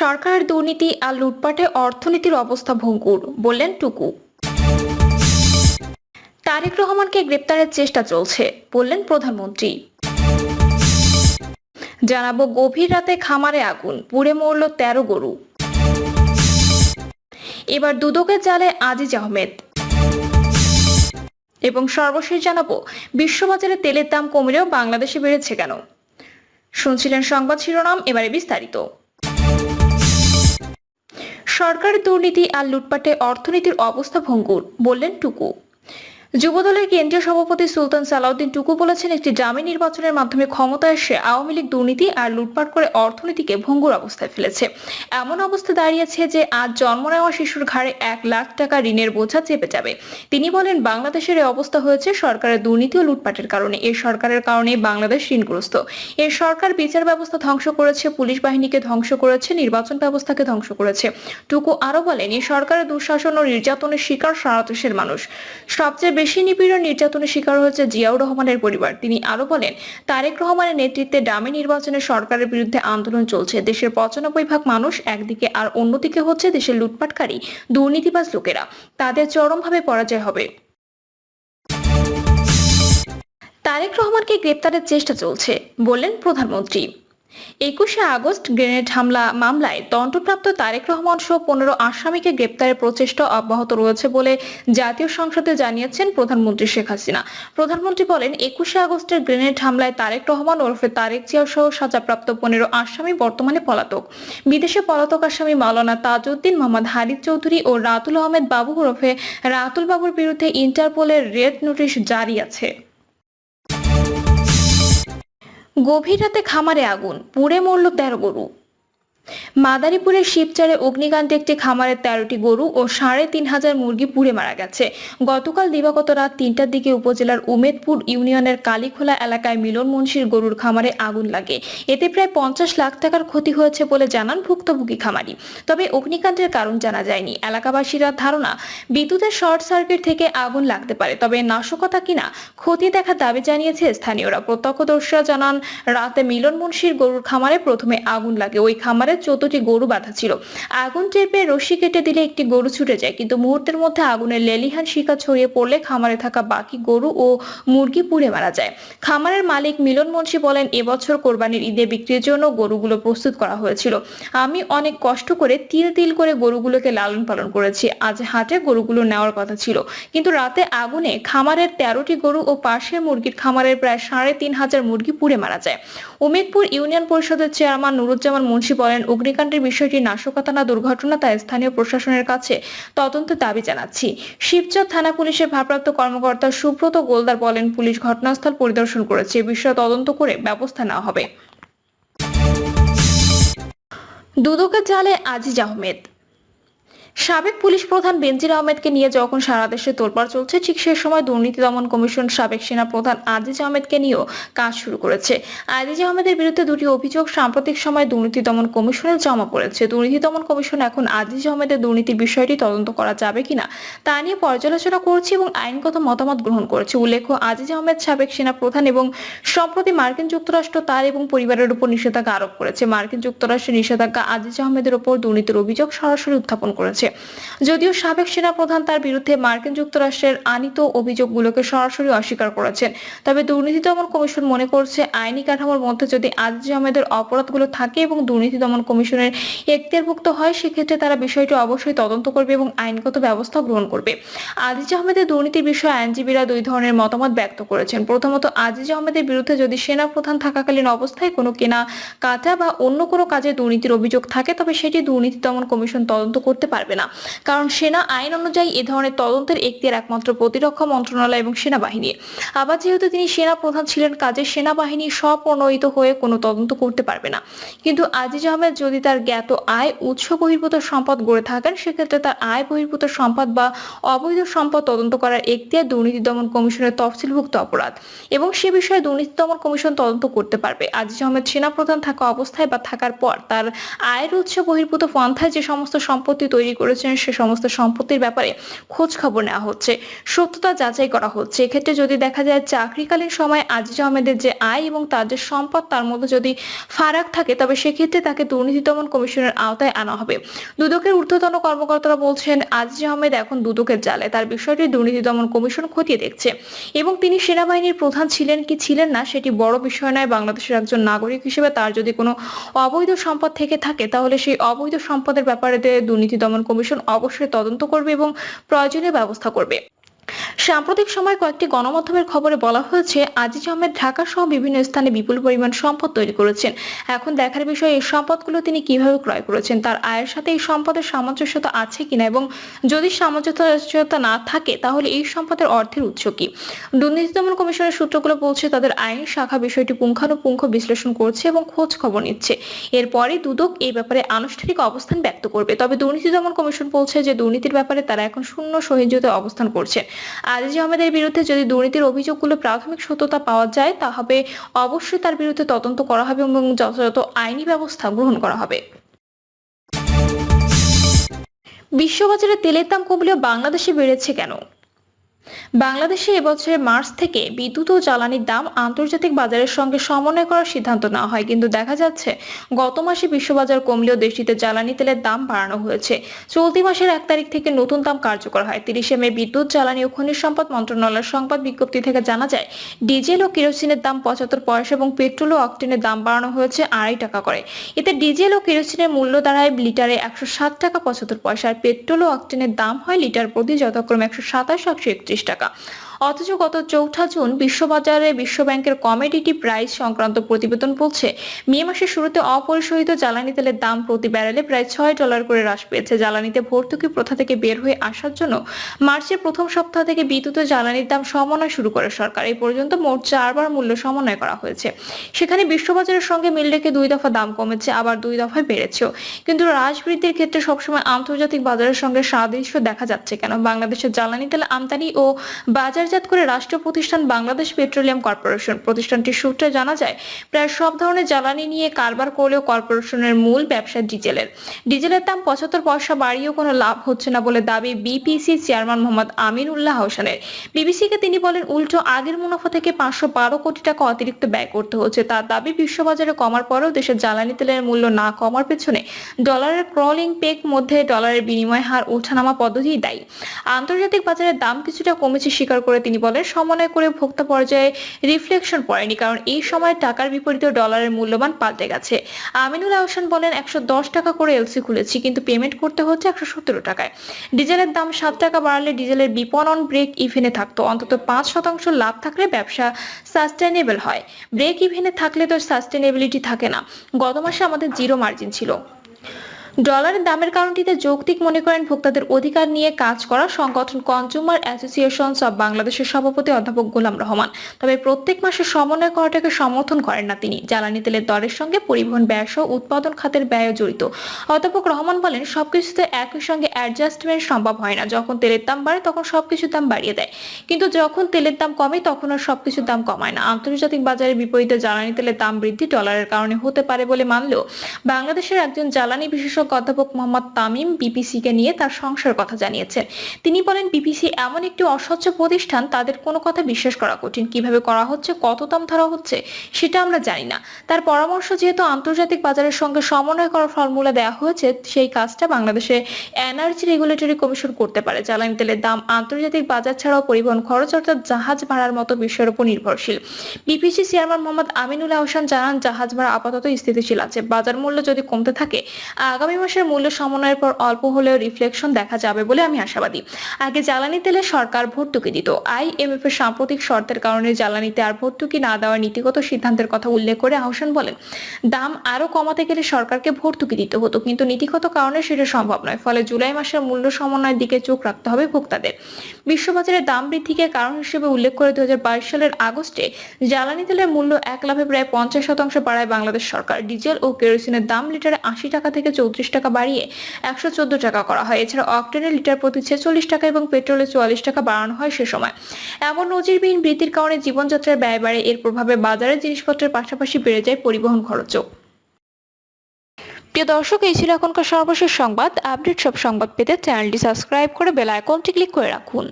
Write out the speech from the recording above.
সরকারের দুর্নীতি আর লুটপাটে অর্থনীতির অবস্থা ভঙ্গুর, বললেন টুকু। তারেক রহমানকে গ্রেপ্তারের চেষ্টা চলছে, বললেন প্রধানমন্ত্রী। জানাব গভীর রাতে খামারে আগুন, পুড়ে মরল তেরো গরু। এবার দুদকের জালে আজিজ আহমেদ। এবং সর্বশেষ জানাব, বিশ্ববাজারে তেলের দাম কমলেও বাংলাদেশে বেড়েছে কেন? শুনছিলেন সংবাদ শিরোনাম, এবারে বিস্তারিত। সরকারের দুর্নীতি আর লুটপাটে অর্থনীতির অবস্থা ভঙ্গুর বললেন টুকু। যুবদলের কেন্দ্রীয় সভাপতি সুলতান সালাউদ্দিন টুকু বলেছেন, একটি জামি নির্বাচনের মাধ্যমে ক্ষমতায় এসে আওয়ামী লীগ দুর্নীতি আর লুটপাট করে অর্থনীতিকে ভঙ্গুর অবস্থায় ফেলেছে। এমন অবস্থা দাঁড়িয়েছে যে, আজ জন্ম নেওয়া শিশুর ঘাড়ে এক লাখ টাকা ঋণের বোঝা চেপে যাবে। তিনি বলেন, বাংলাদেশের এই অবস্থা হয়েছে সরকারের দুর্নীতি ও লুটপাটের কারণে। এই সরকারের কারণে বাংলাদেশ ঋণগ্রস্ত। এই সরকার বিচার ব্যবস্থা ধ্বংস করেছে, পুলিশ বাহিনীকে ধ্বংস করেছে, নির্বাচন ব্যবস্থাকে ধ্বংস করেছে। টুকু আরও বলেন এই সরকারের দুঃশাসন ও নির্যাতনের শিকার সারা দেশের মানুষ। সবচেয়ে বেশি নিপীড়ন নির্যাতনের শিকার হয়েছে জিয়াউর রহমানের পরিবার। তিনি আরও বলেন, তারেক রহমানের নেতৃত্বে ডামি নির্বাচনে সরকারের বিরুদ্ধে আন্দোলন চলছে। দেশের পঁচানব্বই ভাগ মানুষ একদিকে আর অন্যদিকে হচ্ছে দেশের লুটপাটকারী, দুর্নীতিবাজ লোকেরা। তাদের চরমভাবে পরাজয় হবে। তারেক রহমানকে গ্রেপ্তারের চেষ্টা চলছে বললেন প্রধানমন্ত্রী। একুশে আগস্ট গ্রেনেড হামলা মামলায় দণ্ডপ্রাপ্ত তারেক রহমান সহ পনেরো আসামিকে গ্রেপ্তারের প্রচেষ্টা অব্যাহত রয়েছে বলে জাতীয় সংসদে জানিয়েছেন প্রধানমন্ত্রী শেখ হাসিনা। প্রধানমন্ত্রী বলেন, একুশে আগস্টের গ্রেনেড হামলায় তারেক রহমান ওরফে তারেক জিয়া সহ সাজাপ্রাপ্ত পনেরো আসামি বর্তমানে পলাতক। বিদেশে পলাতক আসামি মাওলানা তাজউদ্দিন মোহাম্মদ হারিদ চৌধুরী ও রাতুল আহমেদ বাবু ওরফে রাতুল বাবুর বিরুদ্ধে ইন্টারপোলের রেড নোটিশ জারি আছে। গভীর রাতে খামারে আগুন পুড়ে মরল তেরো গরু। মাদারীপুরের শিবচারে অগ্নিকান্তে একটি খামারের তেরোটি গরু ও সাড়ে তিন হাজার মুরগি পুড়ে মারা গেছে। গতকাল দিবাগত রাত তিনটার দিকে উপজেলার উমেদপুর ইউনিয়নের কালীখোলা এলাকায় মিলন মুন্সির গরুর খামারে আগুন লাগে। এতে প্রায় পঞ্চাশ লাখ টাকার ক্ষতি হয়েছে বলে জানান ভুক্তভোগী খামারি। তবে অগ্নিকান্তের কারণ জানা যায়নি। এলাকাবাসীরা ধারণা, বিদ্যুতের শর্ট সার্কিট থেকে আগুন লাগতে পারে, তবে নাশকতা কিনা ক্ষতি দেখার দাবি জানিয়েছে স্থানীয়রা। প্রত্যক্ষদর্শীরা জানান, রাতে মিলন মুন্সির গরুর খামারে প্রথমে আগুন লাগে। ওই খামারে চোদ্দটি গরু বাঁধা ছিল। আগুন টের পেয়ে রশি কেটে দিলে একটি গরু ছুটে যায়। কিন্তু মুহূর্তের মধ্যে আগুনের লেলিহান শিকা ছড়িয়ে পড়লে খামারে থাকা বাকি গরু ও মুরগি পুড়ে মারা যায়। খামারের মালিক মিলন মুন্সি বলেন, এবছর কোরবানির ঈদে বিক্রির জন্য গরুগুলো প্রস্তুত করা হয়েছিল। আমি অনেক কষ্ট করে তিল তিল করে গরুগুলোকে লালন পালন করেছি। আজ হাটে গরুগুলো নেওয়ার কথা ছিল। কিন্তু রাতে আগুনে খামারের তেরোটি গরু ও পাশের মুরগির খামারের প্রায় সাড়ে তিন হাজার মুরগি পুড়ে মারা যায়। উমেদপুর ইউনিয়ন পরিষদের চেয়ারম্যান নুরুজ্জামান মুন্সি বলেন অগ্নিকাণ্ডের বিষয়টি নাশকতা না দুর্ঘটনা, তাই স্থানীয় প্রশাসনের কাছে তদন্তের দাবি জানাচ্ছি। শিবচর থানা পুলিশের ভারপ্রাপ্ত কর্মকর্তা সুব্রত গোলদার বলেন, পুলিশ ঘটনাস্থল পরিদর্শন করেছে। বিষয়ে তদন্ত করে ব্যবস্থা নেওয়া হবে। দুদকের জালে আজিজ আহমেদ। সাবেক পুলিশ প্রধান বেনজির আহমেদকে নিয়ে যখন সারা দেশে তোলপাড় চলছে, ঠিক সে সময় দুর্নীতি দমন কমিশন সাবেক সেনা প্রধান আজিজ আহমেদকে নিয়েও কাজ শুরু করেছে। আজিজ আহমেদের বিরুদ্ধে দুটি অভিযোগ, সাম্প্রতিক সময় দুর্নীতি দমন কমিশনে জমা পড়েছে। দুর্নীতি দমন কমিশন এখন আজিজ আহমেদের দুর্নীতির বিষয়টি তদন্ত করা যাবে কিনা তা নিয়ে পর্যালোচনা করছে এবং আইনগত মতামত গ্রহণ করেছে। উল্লেখ্য, আজিজ আহমেদ সাবেক সেনা প্রধান এবং সম্প্রতি মার্কিন যুক্তরাষ্ট্র তার এবং পরিবারের উপর নিষেধাজ্ঞা আরোপ করেছে। মার্কিন যুক্তরাষ্ট্রের নিষেধাজ্ঞা আজিজ আহমেদের উপর দুর্নীতির অভিযোগ সরাসরি উত্থাপন করেছে। si যদিও সাবেক সেনা প্রধান তার বিরুদ্ধে মার্কিন যুক্তরাষ্ট্রের আনিত অভিযোগগুলোকে সরাসরি অস্বীকার করেছেন। তবে দুর্নীতি দমন কমিশন মনে করছে, আইনি কাঠামোর মধ্যে যদি আজিজ আহমেদের অপরাধগুলো থাকে এবং দুর্নীতি দমন কমিশনের এখতিয়ারভুক্ত হয়, সেক্ষেত্রে তারা বিষয়টি অবশ্যই তদন্ত করবে এবং আইনগত ব্যবস্থা গ্রহণ করবে। আজিজ আহমেদের দুর্নীতির বিষয়ে আইনজীবীরা দুই ধরনের মতামত ব্যক্ত করেছেন। প্রথমত, আজিজ আহমেদের বিরুদ্ধে যদি সেনা প্রধান থাকাকালীন অবস্থায় কোনো কেনা কাটা বা অন্য কোনো কাজে দুর্নীতির অভিযোগ থাকে, তবে সেটি দুর্নীতি দমন কমিশন তদন্ত করতে পারবে না। কারণ সেনা আইন অনুযায়ী এ ধরনের তদন্তের এখতিয়ার একমাত্র প্রতিরক্ষা মন্ত্রণালয় এবং সেনাবাহিনী। আবার যেহেতু তিনি সেনা প্রধান ছিলেন, কাজে সেনাবাহিনী স্বপ্রণোদিত হয়ে কোনো তদন্ত করতে পারবে না। কিন্তু আজিজ আহমেদ যদি তার জ্ঞাত আয়, উৎস বহির্ভূত সম্পদ গড়ে থাকেন, সেক্ষেত্রে তার আয় বহির্ভূত সম্পদ বা অবৈধ সম্পদ তদন্ত করার এখতিয়ার দুর্নীতি দমন কমিশনের তফসিলভুক্ত অপরাধ। এবং সে বিষয়ে দুর্নীতি দমন কমিশন তদন্ত করতে পারবে। আজিজ আহমেদ সেনাপ্রধান থাকা অবস্থায় বা থাকার পর তার আয়ের উৎস বহির্ভূত পন্থায় যে সমস্ত সম্পত্তি তৈরি করেছেন, সে সমস্ত সম্পত্তির ব্যাপারে খোঁজ খবর নেওয়া হচ্ছে। সত্যতা যাচাই করা হচ্ছে। এক্ষেত্রে যদি দেখা যায় চাকরিকালীন সময় আজিজ আহমেদের যে আয় এবং তার যে সম্পদ, তার মধ্যে যদি ফারাক থাকে, তবে সেক্ষেত্রে তাকে দুর্নীতি দমন কমিশনের আওতায় আনা হবে। দুদকের ঊর্ধ্বতন কর্মকর্তারা বলছেন, আজিজ আহমেদ এখন দুদকের জালে। তার বিষয়টি দুর্নীতি দমন কমিশন খতিয়ে দেখছে। এবং তিনি সেনাবাহিনীর প্রধান ছিলেন কি ছিলেন না, সেটি বড় বিষয় নয়। বাংলাদেশের একজন নাগরিক হিসেবে তার যদি কোনো অবৈধ সম্পদ থেকে থাকে, তাহলে সেই অবৈধ সম্পদের ব্যাপারে দুর্নীতি দমন কমিশন অবশ্যই তদন্ত করবে এবং প্রয়োজনীয় ব্যবস্থা করবে। সাম্প্রতিক সময় কয়েকটি গণমাধ্যমের খবরে বলা হয়েছে, আজিজ আহমেদ ঢাকা সহ বিভিন্ন স্থানে বিপুল পরিমাণ সম্পদ তৈরি করেছেন। এখন দেখার বিষয়, এই সম্পদগুলো তিনি কীভাবে ক্রয় করেছেন? তার আয়ের সাথে এই সম্পদের সামঞ্জস্যতা আছে কিনা? এবং যদি সামঞ্জস্যতা না থাকে, তাহলে এই সম্পদের অর্থের উৎস কি? দুর্নীতি দমন কমিশনের সূত্রগুলো বলছে, তাদের আইন শাখা বিষয়টি পুঙ্খানুপুঙ্খ বিশ্লেষণ করছে এবং খোঁজ খবর নিচ্ছে। এরপরে দুদক এই ব্যাপারে আনুষ্ঠানিক অবস্থান ব্যক্ত করবে। তবে দুর্নীতি দমন কমিশন বলছে যে, দুর্নীতির ব্যাপারে তারা এখন শূন্য সহিংসতায় অবস্থান করছে আজিজ আহমেদের বিরুদ্ধে যদি দুর্নীতির অভিযোগগুলো প্রাথমিক সত্যতা পাওয়া যায়, তাহলে অবশ্যই তার বিরুদ্ধে তদন্ত করা হবে এবং যথাযথ আইনি ব্যবস্থা গ্রহণ করা হবে। বিশ্ববাজারে তেলের দাম কমলেও বাংলাদেশে বেড়েছে কেন? বাংলাদেশে এবছরের মার্চ থেকে বিদ্যুৎ ও জ্বালানির দাম আন্তর্জাতিক বাজারের সঙ্গে সমন্বয় করার সিদ্ধান্ত নেওয়া হয়। কিন্তু দেখা যাচ্ছে, গত মাসে বিশ্ববাজার কমলেও দেশটিতে জ্বালানি তেলের দাম বাড়ানো হয়েছে। চলতি মাসের এক তারিখ থেকে নতুন দাম কার্যকর হয়। তিরিশে মে বিদ্যুৎ, জ্বালানি ও খনিজ সম্পদ মন্ত্রণালয়ের সংবাদ বিজ্ঞপ্তি থেকে জানা যায়, ডিজেল ও কেরোসিনের দাম পঁচাত্তর পয়সা এবং পেট্রোল ও অক্টেনের দাম বাড়ানো হয়েছে আড়াই টাকা করে। এতে ডিজেল ও কেরোসিনের মূল্য দাঁড়ায় লিটারে একশো সাত টাকা পঁচাত্তর পয়সা আর পেট্রোল ও অক্টেনের দাম হয় লিটার প্রতি যথাক্রমে একশো সাতাশ, একশো একত্রিশ টাকা অথচ গত চৌঠা জুন বিশ্ববাজারে বিশ্বব্যাংকের কমোডিটি প্রাইস সংক্রান্ত প্রতিবেদন বলছে, মে মাসের শুরুতে অপরিশোধিত জ্বালানি তেলের দাম প্রতি ব্যারেলে প্রায় ছয় ডলার করে হ্রাস পেয়েছে। জ্বালানিতে ভর্তুকি প্রথা থেকে বের হয়ে আসার জন্য মার্চের প্রথম সপ্তাহ থেকে বিদ্যুৎ ও জ্বালানির দাম সমন্বয় শুরু করে সরকার। এই পর্যন্ত মোট চারবার মূল্য সমন্বয় করা হয়েছে। সেখানে বিশ্ববাজারের সঙ্গে মিল রেখে দুই দফা দাম কমেছে, আবার দুই দফায় বেড়েছেও। কিন্তু হ্রাস বৃদ্ধির ক্ষেত্রে সবসময় আন্তর্জাতিক বাজারের সঙ্গে সাদৃশ্য দেখা যাচ্ছে কেন? বাংলাদেশের জ্বালানি তেল আমদানি ও বাজারজাত করে রাষ্ট্র প্রতিষ্ঠান বাংলাদেশ পেট্রোলিয়াম কর্পোরেশন। প্রতিষ্ঠানটির সূত্রে জানা যায়, প্রায় সব ধরনের জ্বালানি নিয়ে কারবার করলেও কর্পোরেশনের মূল ব্যবসা ডিজেলের। ডিজেলের দাম পঁচাত্তর পয়সা বাড়িয়েও কোনো লাভ হচ্ছে না বলে দাবি বিপিসি চেয়ারম্যান মোহাম্মদ আমিন উল্লাহ হোসেনের। বিবিসিকে তিনি বলেন, উল্টো আগের মুনাফা থেকে পাঁচশো বারো কোটি টাকা অতিরিক্ত ব্যয় করতে হচ্ছে। তার দাবি, বিশ্ববাজারে কমার পরেও দেশের জ্বালানি তেলের মূল্য না কমার পেছনে ডলারের ক্রলিং পেক মধ্যে ডলারের বিনিময় হার ওঠানামা পদ্ধতিই দায়ী। আন্তর্জাতিক বাজারে দাম কিছুটা কমেছে, স্বীকার করে তিনি বলেন, সমন্বয় করে ভোক্তা পর্যায়ে রিফ্লেকশন পড়েনি কারণ এই সময় টাকার বিপরীতে ডলারের মূল্যমান পাল্টে গেছে। আমিনুল আহসান বলেন, একশো দশ টাকা করে এলসি খুলেছি, কিন্তু পেমেন্ট করতে হচ্ছে একশো সতেরো টাকায়। ডিজেলের দাম সাত টাকা বাড়ালে ডিজেলের বিপণন ব্রেক ইভেনে থাকতো। অন্তত পাঁচ শতাংশ লাভ থাকলে ব্যবসা সাস্টেনেবল হয়। ব্রেক ইভেনে থাকলে তো সাস্টেনেবিলিটি থাকে না। গত মাসে আমাদের জিরো মার্জিন ছিল। ডলারের দামের কারণটিতে যৌক্তিক মনে করেন ভোক্তাদের অধিকার নিয়ে কাজ করা সংগঠন কনজিউমার অ্যাসোসিয়েশন অব বাংলাদেশের সভাপতি অধ্যাপক গোলাম রহমান। তবে প্রত্যেক মাসে সমন্বয় করাটাকে সমর্থন করেন না তিনি। জ্বালানি তেলের দরের সঙ্গে পরিবহন ব্যয় সহ উৎপাদন খাতের ব্যয় জড়িত। অধ্যাপক রহমান বলেন, সবকিছুতে একই সঙ্গে অ্যাডজাস্টমেন্ট সম্ভব হয় না। যখন তেলের দাম বাড়ে, তখন সবকিছুর দাম বাড়িয়ে দেয়। কিন্তু যখন তেলের দাম কমে, তখন আর সবকিছুর দাম কমায় না। আন্তর্জাতিক বাজারের বিপরীতে জ্বালানি তেলের দাম বৃদ্ধি ডলারের কারণে হতে পারে বলে মানলেও বাংলাদেশের একজন জ্বালানি বিশেষজ্ঞ অধ্যাপক মোহাম্মদ তামিম বিপিসিকে নিয়ে তার সংশয়ের কথা জানিয়েছেন। তিনি বলেন, বিপিসি এমন একটি অস্বচ্ছ প্রতিষ্ঠান, তাদের কোনো কথা বিশ্বাস করা কঠিন। কীভাবে করা হচ্ছে কত দাম ধরা হচ্ছে, সেটা আমরা জানি না। তার পরামর্শ, যেহেতু আন্তর্জাতিক বাজারের সঙ্গে সমন্বয় করার ফর্মুলা দেওয়া হয়েছে, সেই কাজটা বাংলাদেশে এনার্জি রেগুলেটরি কমিশন করতে পারে। জ্বালানি তেলের দাম আন্তর্জাতিক বাজার ছাড়াও পরিবহন খরচ, অর্থাৎ জাহাজ ভাড়ার মতো বিষয়ের উপর নির্ভরশীল। বিপিসি চেয়ারম্যান মোহাম্মদ আমিনুল আহসান জানান, জাহাজ ভাড়া আপাতত স্থিতিশীল আছে। বাজার মূল্য যদি কমতে থাকে, আগামী মাসের মূল্য সমন্বয়ের পর অল্প হলেও রিফ্লেকশন দেখা যাবে বলে আমি আশাবাদী। আগে জ্বালানি তেলে সরকার ভর্তুকি দিত। আইএমএফ এর সাম্প্রতিক শর্তের কারণে জ্বালানিতে আর ভর্তুকি না দেওয়ার নীতিগত সিদ্ধান্তের কথা উল্লেখ করে আহসান বলেন, দাম আরও কমাতে গেলে সরকারকে ভর্তুকি দিতে হতো, কিন্তু নীতিগত কারণে সেটা সম্ভব নয়, ফলে জুলাই মাসের মূল্য সমন্বয়ের দিকে চোখ রাখতে হবে ভোক্তাদের। বিশ্ববাজারে দাম বৃদ্ধিকে কারণ হিসেবে উল্লেখ করে দুই হাজার বাইশ সালের আগস্টে জ্বালানি তেলের মূল্য এক লাভে প্রায় পঞ্চাশ শতাংশ বাড়ায় বাংলাদেশ সরকার। ডিজেল ও কেরোসিনের দাম লিটারে আশি টাকা থেকে চৌত্রিশ টাকা বাড়িয়ে একশো চোদ্দ টাকা করা হয়। এছাড়া অক্টেনের লিটার প্রতি ছেচল্লিশ টাকা এবং পেট্রোলে চুয়াল্লিশ টাকা বাড়ানো হয় সে সময়। এমন নজিরবিহীন বৃদ্ধির কারণে জীবনযাত্রার ব্যয় বাড়ে, এর প্রভাবে বাজারে জিনিসপত্রের পাশাপাশি বেড়ে যায় পরিবহন খরচও। প্রিয় দর্শক, এই ছিল এখনকার সর্বশেষ সংবাদ। আপডেট সব সংবাদ পেতে চ্যানেলটি সাবস্ক্রাইব করে বেল আইকনটি ক্লিক করে রাখুন।